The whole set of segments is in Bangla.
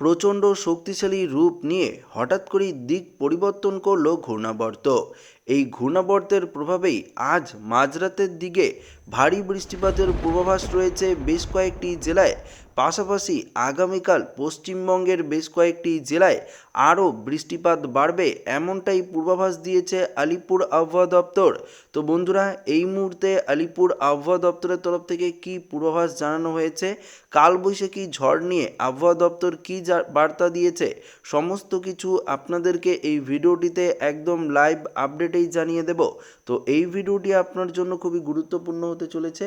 প্রচণ্ড শক্তিশালী রূপ নিয়ে হঠাৎ করেই দিক পরিবর্তন করল ঘূর্ণাবর্ত। এই ঘূর্ণাবর্তের প্রভাবেই আজ মাঝরাতের দিকে ভারী বৃষ্টিপাতের পূর্বাভাস রয়েছে বেশ কয়েকটি জেলায়। পাশাপাশি আগামীকাল পশ্চিমবঙ্গের বেশ কয়েকটি জেলায় আরও বৃষ্টিপাত বাড়বে এমনটাই পূর্বাভাস দিয়েছে আলিপুর আবহাওয়া দপ্তর। তো বন্ধুরা, এই মুহূর্তে আলিপুর আবহাওয়া দপ্তরের তরফ থেকে কি পূর্বাভাস জানানো হয়েছে? কালবৈশাখী ঝড় নিয়ে আবহাওয়া দপ্তর কি বার্তা দিয়েছে? সমস্ত কিছু আপনাদেরকে এই ভিডিওটিতে একদম লাইভ আপডেটেই জানিয়ে দেব। তো এই ভিডিওটি আপনার জন্য খুবই গুরুত্বপূর্ণ হতে চলেছে।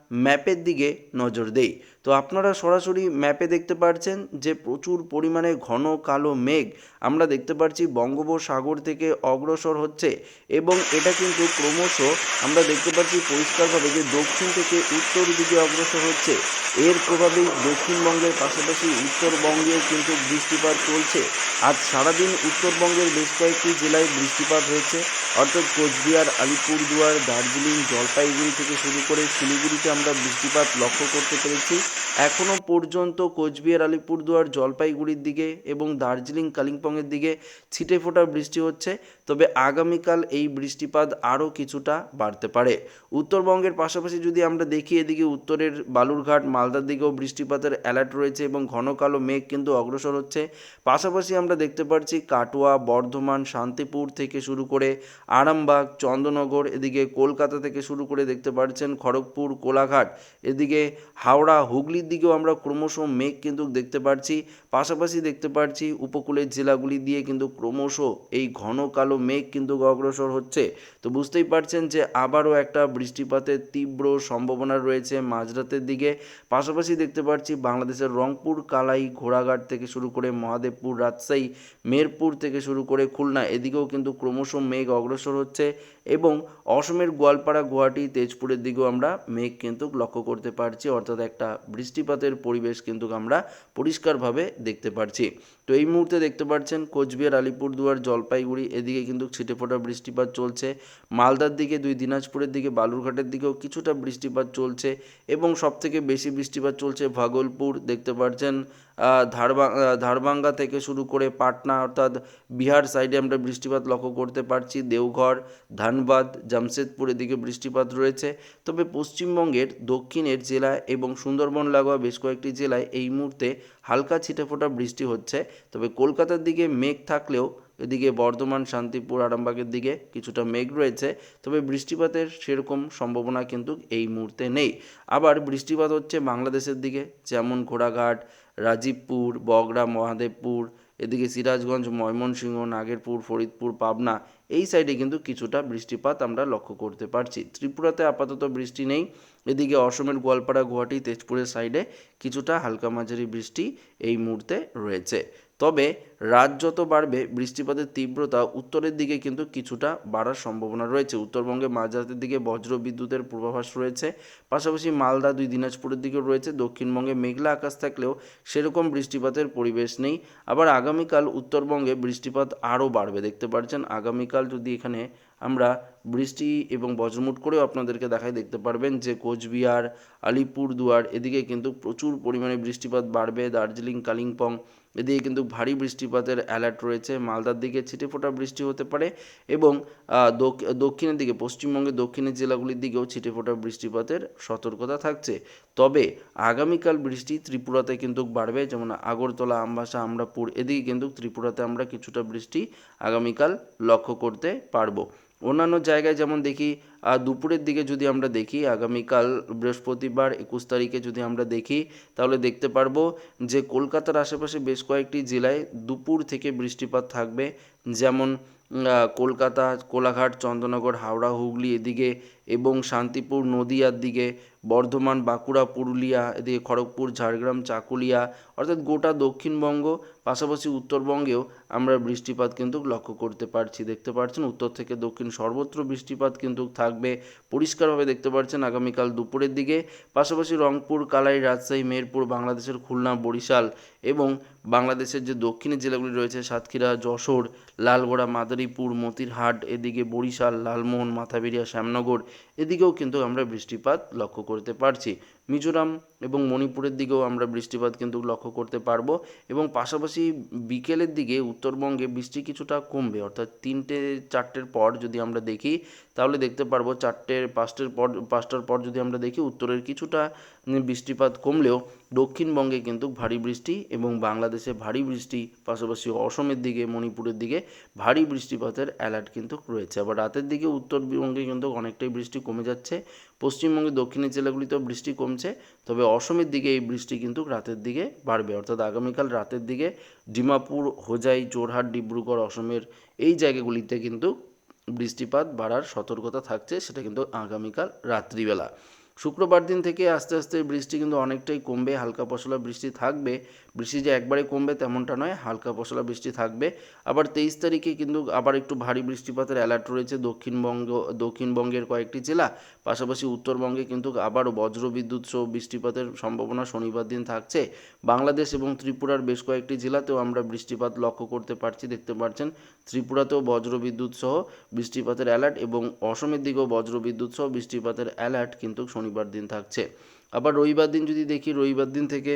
ম্যাপের দিকে নজর দেই। তো আপনারা সরাসরি ম্যাপে দেখতে পাচ্ছেন যে প্রচুর পরিমাণে ঘন কালো মেঘ আমরা দেখতে পাচ্ছি বঙ্গোপসাগর থেকে অগ্রসর হচ্ছে এবং এটা কিন্তু ক্রমশ আমরা দেখতে পাচ্ছি পরিষ্কারভাবে যে দক্ষিণ থেকে উত্তর দিকে অগ্রসর হচ্ছে। এর প্রভাবেই দক্ষিণবঙ্গের পাশাপাশি উত্তরবঙ্গেও কিন্তু বৃষ্টিপাত চলছে। আজ সারাদিন উত্তরবঙ্গের বেশ কয়েকটি জেলায় বৃষ্টিপাত হয়েছে। অর্থাৎ কোচবিহার, আলিপুরদুয়ার, দার্জিলিং, জলপাইগুড়ি থেকে শুরু করে শিলিগুড়িতে আমরা বৃষ্টিপাত লক্ষ্য করতে পেরেছি। এখনও পর্যন্ত কোচবিহার, আলিপুরদুয়ার, জলপাইগুড়ির দিকে এবং দার্জিলিং, কালিম্পংয়ের দিকে ছিটে ফোটা বৃষ্টি হচ্ছে। তবে আগামীকাল এই বৃষ্টিপাত আরও কিছুটা বাড়তে পারে। উত্তরবঙ্গের পাশাপাশি যদি আমরা দেখি, এদিকে উত্তরের বালুরঘাট, মালদার দিকেও বৃষ্টিপাতের অ্যালার্ট রয়েছে এবং ঘন কালো মেঘ কিন্তু অগ্রসর হচ্ছে। পাশাপাশি আমরা দেখতে পাচ্ছি কাটোয়া, বর্ধমান, শান্তিপুর থেকে শুরু করে আরামবাগ, চন্দ্রনগর, এদিকে কলকাতা থেকে শুরু করে দেখতে পাচ্ছেন খড়গপুর, কোলাঘাট, এদিকে হাওড়া, হুগলির দিকেও আমরা ক্রমশ মেঘ কিন্তু দেখতে পাচ্ছি পাশাপাশি দেখতে পাচ্ছি উপকূলের জেলাগুলি দিয়ে কিন্তু ক্রমশ এই ঘন কালো মেঘ কিন্তু অগ্রসর হচ্ছে। তো বুঝতেই পারছেন যে আবারও একটা বৃষ্টিপাতের তীব্র সম্ভাবনা রয়েছে মাঝরাতের দিকে। পাশাপাশি দেখতে পাচ্ছি বাংলাদেশের রংপুর, কালাই, ঘোড়াঘাট থেকে শুরু করে মহাদেবপুর, রাজশাহী, মেরপুর থেকে শুরু করে খুলনা। এদিকেও কিন্তু ক্রমশ মেঘ অগ্রসর হচ্ছে। এবং অসমের গোয়ালপাড়া, গুয়াহাটি, তেজপুরের দিকেও আমরা মেঘ কিন্তু লক্ষ্য করতে পারছি, অর্থাৎ একটা বৃষ্টিপাতের পরিবেশ কিন্তু আমরা পরিষ্কারভাবে দেখতে পারছি। তো এই মুহূর্তে দেখতে পাচ্ছেন কোচবিহার, আলিপুরদুয়ার, জলপাইগুড়ি, এদিকে কিন্তু ছিটেফোঁটা বৃষ্টিপাত চলছে। মালদার দিকে দুই, দিনাজপুরের দিকে, বালুরঘাটের দিকেও কিছুটা বৃষ্টিপাত চলছে এবং সবথেকে বেশি বৃষ্টিপাত চলছে ভাগলপুর। দেখতে পাচ্ছেন ধারবাঙ্গা থেকে শুরু করে পাটনা অর্থাৎ বিহার সাইডে আমরা বৃষ্টিপাত লক্ষ্য করতে পারছি। দেওঘর, ধানবাদ, জামশেদপুর এদিকে বৃষ্টিপাত রয়েছে। তবে পশ্চিমবঙ্গের দক্ষিণের জেলা এবং সুন্দরবন লাগোয়া বেশ কয়েকটি জেলায় এই মুহূর্তে হালকা ছিটেফোঁটা বৃষ্টি হচ্ছে। তবে কলকাতার দিকে মেঘ থাকলেও এদিকে বর্ধমান, শান্তিপুর, আরামবাগের দিকে কিছুটা মেঘ রয়েছে। তবে বৃষ্টিপাতের সেরকম সম্ভাবনা কিন্তু এই মুহূর্তে নেই। আবার বৃষ্টিপাত হচ্ছে বাংলাদেশের দিকে, যেমন ঘোড়াঘাট রাজীবপুর, বগড়া, মহাদেবপুর, এদিকে সিরাজগঞ্জ, ময়মনসিংহ, নাগেরপুর, ফরিদপুর, পাবনা, এই সাইডে কিন্তু কিছুটা বৃষ্টিপাত আমরা লক্ষ্য করতে পারছি। ত্রিপুরাতে আপাতত বৃষ্টি নেই, এদিকে অসমের গোয়ালপাড়া, গুয়াহাটি, তেজপুরের সাইডে কিছুটা হালকা মাঝারি বৃষ্টি এই মুহূর্তে রয়েছে। তবে রাত যত বাড়বে, বৃষ্টিপাতের তীব্রতা উত্তরের দিকে কিন্তু কিছুটা বাড়ার সম্ভাবনা রয়েছে। উত্তরবঙ্গে মাঝরাতের দিকে বজ্র বিদ্যুতের পূর্বাভাস রয়েছে। পাশাপাশি মালদা দুই দিনাজপুরের দিকেও রয়েছে। দক্ষিণবঙ্গে মেঘলা আকাশ থাকলেও সেরকম বৃষ্টিপাতের পরিবেশ নেই। আবার আগামীকাল উত্তরবঙ্গে বৃষ্টিপাত আরও বাড়বে। দেখতে পাচ্ছেন আগামীকাল যদি এখানে আমরা বৃষ্টি এবং বজ্রমুট করেও আপনাদেরকে দেখায় দেখতে পারবেন যে কোচবিহার, আলিপুরদুয়ার এদিকে কিন্তু প্রচুর পরিমাণে বৃষ্টিপাত বাড়বে, দার্জিলিং, কালিম্পং এদিকে কিন্তু ভারী বৃষ্টিপাতের অ্যালার্ট রয়েছে, মালদার দিকে ছিটেফোঁটা বৃষ্টি হতে পারে এবং দক্ষিণের দিকে, পশ্চিমবঙ্গের দক্ষিণের জেলাগুলির দিকেও ছিটেফোঁটা বৃষ্টিপাতের সতর্কতা থাকছে। তবে আগামীকাল বৃষ্টি ত্রিপুরাতে কিন্তু বাড়বে, যেমন আগরতলা, আমবাসা, আমরাপুর এদিকে কিন্তু ত্রিপুরাতে আমরা কিছুটা বৃষ্টি আগামীকাল লক্ষ্য করতে পারব। অন্যান্য জায়গায় যেমন দেখি দুপুরের দিকে যদি আমরা দেখি, আগামীকাল বৃহস্পতিবার একুশ তারিখে যদি আমরা দেখি, তাহলে দেখতে পারব যে কলকাতার আশেপাশে বেশ কয়েকটি জেলায় দুপুর থেকে বৃষ্টিপাত থাকবে। যেমন কলকাতা, কোলাঘাট, চন্দ্রনগর, হাওড়া, হুগলি, এদিকে এবং শান্তিপুর নদিয়ার দিকে, বর্ধমান, বাঁকুড়া, পুরুলিয়া, এদিকে খড়গপুর, ঝাড়গ্রাম, চাকুলিয়া, অর্থাৎ গোটা দক্ষিণবঙ্গ, পাশাপাশি উত্তরবঙ্গেও আমরা বৃষ্টিপাত কিন্তু লক্ষ্য করতে পারছি। দেখতে পাচ্ছেন, উত্তর থেকে দক্ষিণ সর্বত্র বৃষ্টিপাত কিন্তু থাকবে। পরিষ্কারভাবে দেখতে পাচ্ছেন, আগামীকাল দুপুরের দিকে, পাশাপাশি রংপুর, কালাই, রাজশাহী, মেহেরপুর, বাংলাদেশের খুলনা, বরিশাল এবং বাংলাদেশের যে দক্ষিণের জেলাগুলি রয়েছে, সাতক্ষীরা, যশোর, লালগোড়া, মাদারীপুর, মতিরহাট, এদিকে বরিশাল, লালমোহন, মাথাবেরিয়া, শ্যামনগর এদিকেও কিন্তু আমরা বৃষ্টিপাত লক্ষ্য করতে পারছি। মিজোরাম এবং মণিপুরের দিকেও আমরা বৃষ্টিপাত কিন্তু লক্ষ্য করতে পারব এবং পাশাপাশি বিকেলের দিকে উত্তরবঙ্গে বৃষ্টি কিছুটা কমবে, অর্থাৎ তিনটে চারটের পর যদি আমরা দেখি, তাহলে দেখতে পারব চারটের পাঁচটের পর, পাঁচটার পর যদি আমরা দেখি, উত্তরের কিছুটা বৃষ্টিপাত কমলেও দক্ষিণবঙ্গে কিন্তু ভারী বৃষ্টি এবং বাংলাদেশে ভারী বৃষ্টি, পাশাপাশি অসমের দিকে, মণিপুরের দিকে ভারী বৃষ্টিপাতের অ্যালার্ট কিন্তু রয়েছে। আবার রাতের দিকে উত্তরবঙ্গে কিন্তু অনেকটাই বৃষ্টি কমে যাচ্ছে, পশ্চিমবঙ্গের দক্ষিণের জেলাগুলিতেও বৃষ্টি কমছে। তবে অসমের দিকে এই বৃষ্টি কিন্তু রাতের দিকে বাড়বে। অর্থাৎ আগামীকাল রাতের দিকে ডিমাপুর, হোজাই জোরহাট ডিব্রুগড় অসমের এই জায়গাগুলিতে কিন্তু বৃষ্টিপাত বাড়ার সতর্কতা থাকছে, সেটা কিন্তু আগামীকাল রাত্রিবেলা। শুক্রবার দিন থেকে আস্তে আস্তে বৃষ্টি কিন্তু অনেকটাই কমবে, হালকা পশলা বৃষ্টি থাকবে। বৃষ্টি যে একবারে কমবে তেমনটা নয়, হালকা পশলা বৃষ্টি থাকবে। আবার তেইশ তারিখে কিন্তু আবার একটু ভারী বৃষ্টিপাতের অ্যালার্ট রয়েছে দক্ষিণবঙ্গ, দক্ষিণবঙ্গের কয়েকটি জেলা। পাশাপাশি উত্তরবঙ্গে কিন্তু আবারও বজ্র বিদ্যুৎ সহ বৃষ্টিপাতের সম্ভাবনা শনিবার দিন থাকছে। বাংলাদেশ এবং ত্রিপুরার বেশ কয়েকটি জেলাতেও আমরা বৃষ্টিপাত লক্ষ্য করতে পারছি, দেখতে পাচ্ছেন ত্রিপুরাতেও বজ্র বিদ্যুৎ সহ বৃষ্টিপাতের অ্যালার্ট এবং অসমের দিকেও বজ্র বিদ্যুৎ সহ বৃষ্টিপাতের অ্যালার্ট কিন্তু শনিবার দিন থাকছে। আবার রবিবার দিন যদি দেখি, রবিবার দিন থেকে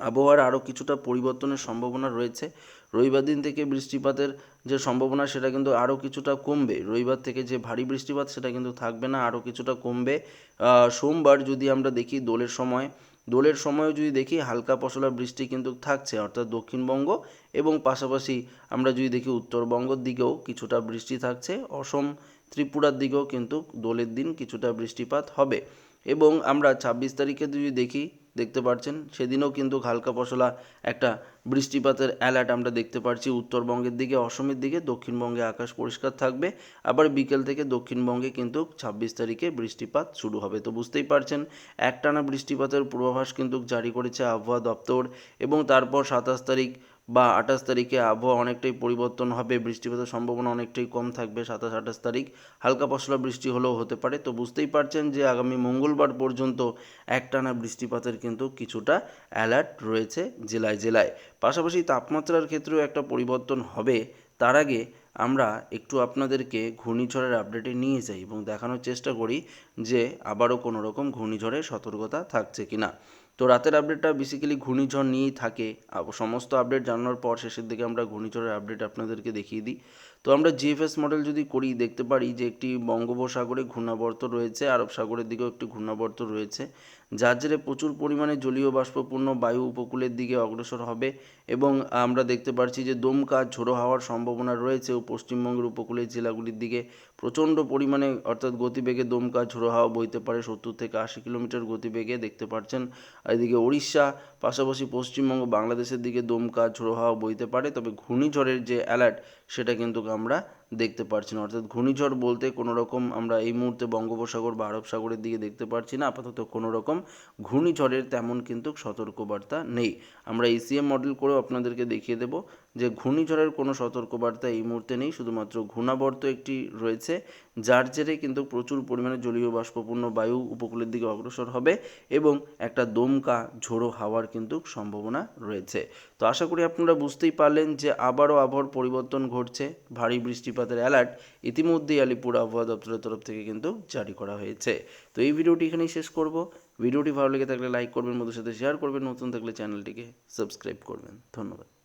আবহাওয়ার আরও কিছুটা পরিবর্তনের সম্ভাবনা রয়েছে। রবিবার দিন থেকে বৃষ্টিপাতের যে সম্ভাবনা, সেটা কিন্তু আরও কিছুটা কমবে। রবিবার থেকে যে ভারী বৃষ্টিপাত, সেটা কিন্তু থাকবে না আরও কিছুটা কমবে। সোমবার যদি আমরা দেখি দোলের সময়, দোলের সময়ও যদি দেখি হালকা পশলা বৃষ্টি কিন্তু থাকছে, অর্থাৎ দক্ষিণবঙ্গ এবং পাশাপাশি আমরা যদি দেখি উত্তরবঙ্গের দিকেও কিছুটা বৃষ্টি থাকছে। অসম, ত্রিপুরার দিকেও কিন্তু দোলের দিন কিছুটা বৃষ্টিপাত হবে। এবং আমরা ছাব্বিশ তারিখে যদি দেখি দেখতে পাচ্ছেন সেদিনও কিন্তু হালকা পশলা একটা বৃষ্টিপাতের অ্যালার্ট আমরা দেখতে পাচ্ছি উত্তরবঙ্গের দিকে, অসমের দিকে, দক্ষিণবঙ্গে আকাশ পরিষ্কার থাকবে। আবার বিকেল থেকে দক্ষিণবঙ্গে কিন্তু ছাব্বিশ তারিখে বৃষ্টিপাত শুরু হবে। তো বুঝতেই পারছেন, একটানা বৃষ্টিপাতের পূর্বাভাস কিন্তু জারি করেছে আবহাওয়া দপ্তর এবং তারপর সাতাশ তারিখ বা আঠাশ তারিখে আবহাওয়া অনেকটাই পরিবর্তন হবে, বৃষ্টিপাতের সম্ভাবনা অনেকটাই কম থাকবে সাতাশ আঠাশ তারিখ। হালকা পশলা বৃষ্টি হলেও হতে পারে। তো বুঝতেই পারছেন যে আগামী মঙ্গলবার পর্যন্ত একটানা বৃষ্টিপাতের কিন্তু কিছুটা অ্যালার্ট রয়েছে জেলায় জেলায়। পাশাপাশি তাপমাত্রার ক্ষেত্রেও একটা পরিবর্তন হবে। তার আগে আমরা একটু আপনাদেরকে ঘূর্ণিঝড়ের আপডেটে নিয়ে যাই এবং দেখানোর চেষ্টা করি যে আবারও কোনো রকম ঘূর্ণিঝড়ের সতর্কতা থাকছে কি না তো রাতের আপডেটটা বেসিক্যালি ঘূর্ণিঝড় নিয়েই থাকে। সমস্ত আপডেট জানানোর পর শেষের দিকে আমরা ঘূর্ণিঝড়ের আপডেট আপনাদেরকে দেখিয়ে দিই। তো আমরা জিএফএস মডেল যদি করি, দেখতে পারি যে একটি বঙ্গোপসাগরে ঘূর্ণাবর্ত রয়েছে, আরব সাগরের দিকেও একটি ঘূর্ণাবর্ত রয়েছে। যার জেরে প্রচুর পরিমাণে জলীয় বাষ্পপূর্ণ বায়ু উপকূলের দিকে অগ্রসর হবে এবং আমরা দেখতে পাচ্ছি যে দমকা ঝোড়ো হাওয়ার সম্ভাবনা রয়েছে পশ্চিমবঙ্গের উপকূলের জেলাগুলির দিকে। প্রচণ্ড পরিমাণে অর্থাৎ গতিবেগে দমকা ঝোড়ো হাওয়া বইতে পারে সত্তর থেকে আশি কিলোমিটার গতিবেগে দেখতে পাচ্ছেন এদিকে উড়িষ্যা পাশাপাশি পশ্চিমবঙ্গ, বাংলাদেশের দিকে দমকা ঝোড়ো হাওয়া বইতে পারে। তবে ঘূর্ণিঝড়ের যে অ্যালার্ট সেটা কিন্তু আমরা দেখতে পারছি না। অর্থাৎ ঘূর্ণিঝড় বলতে কোনো রকম আমরা এই মুহূর্তে বঙ্গোপসাগর বা আরব সাগরের দিকে দেখতে পারছি না। আপাতত কোনো রকম ঘূর্ণিঝড়ের তেমন কিন্তু সতর্কবার্তা নেই। আমরা ইসিএম মডেল করেও আপনাদেরকে দেখিয়ে দেব যে ঘূর্ণিঝড়ের কোনো সতর্কবার্তা এই মুহূর্তে নেই। শুধুমাত্র ঘূর্ণাবর্ত একটি রয়েছে। যার জেরে কিন্তু প্রচুর পরিমাণে জলীয় বাষ্পপূর্ণ বায়ু উপকূলের দিকে অগ্রসর হবে এবং একটা দমকা, ঝোড়ো হাওয়ার কিন্তু সম্ভাবনা রয়েছে। তো আশা করি আপনারা বুঝতেই পারলেন যে আবারও আবহাওয়ার পরিবর্তন ঘটছে। ভারী বৃষ্টিপাতের অ্যালার্ট ইতিমধ্যেই আলিপুর আবহাওয়া দপ্তরের তরফ থেকে কিন্তু জারি করা হয়েছে। তো এই ভিডিওটি এখানেই শেষ করব। ভিডিওটি ভালো লেগে থাকলে লাইক করবেন মধ্যে সাথে শেয়ার করবেন, নতুন থাকলে চ্যানেলটিকে সাবস্ক্রাইব করবেন। ধন্যবাদ।